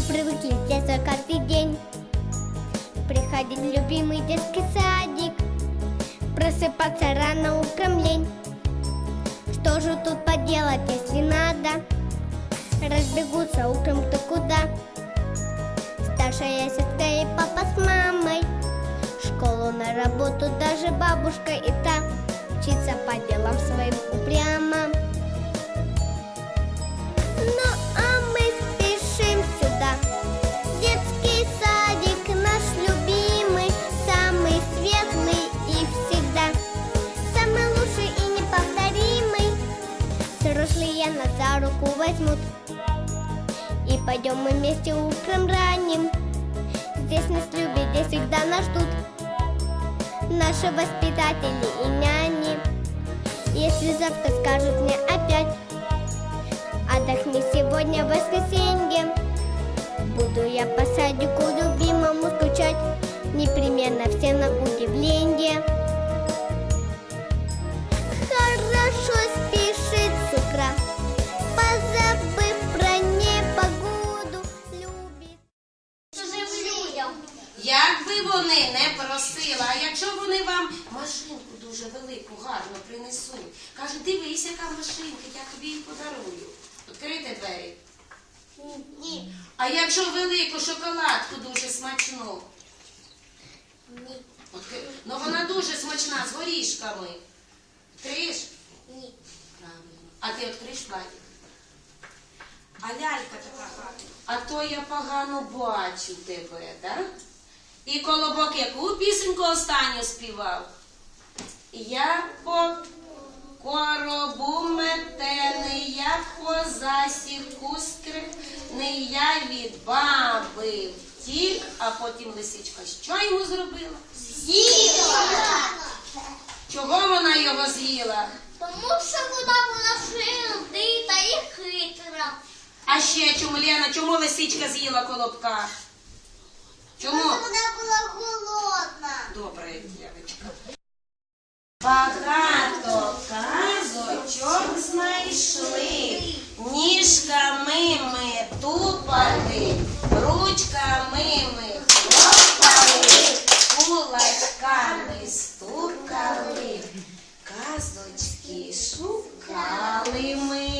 привыкли с детства каждый день. Приходить в любимый детский садик Просыпаться рано утром лень. Что же тут поделать, если надо? Разбегутся утром кто куда. Старшая сестра и папа с мамой. Школу на работу даже бабушка и та. Учиться по делам своим упрямо И пойдем мы вместе утром ранним. Здесь нас любят, здесь всегда нас ждут Наши воспитатели и няни. Если завтра скажут мне опять Отдохни сегодня в воскресенье Буду я по садику любимому скучать Непременно всем на удивление Як би вони не просили, а якщо вони вам машинку дуже велику, гарно принесуть, кажуть, дивись, яка машинка, я тобі її подарую. Відкрийте двері. Ні, А якщо велику шоколадку дуже смачну, ні, ну вона дуже смачна з горішками. Відкриєш? ні Правильно. А ти відкриєш платік? А лялька така гарна. А то я погано бачу тебе, да? І колобок яку пісеньку останню співав? Я по коробу метений, я по засіку скрипний, я від баби втік, а потім лисичка що йому зробила? Чого вона його з'їла? Тому що вона була сердита і хитра. А ще чому Лена, чому лисичка з'їла колобка? Чому? Вона була голодна. Добре, дівчинка. Багато казочок знайшли. Ніжками ми тупали, ручками ми хлопали, кулачками стукали, казочки шукали ми.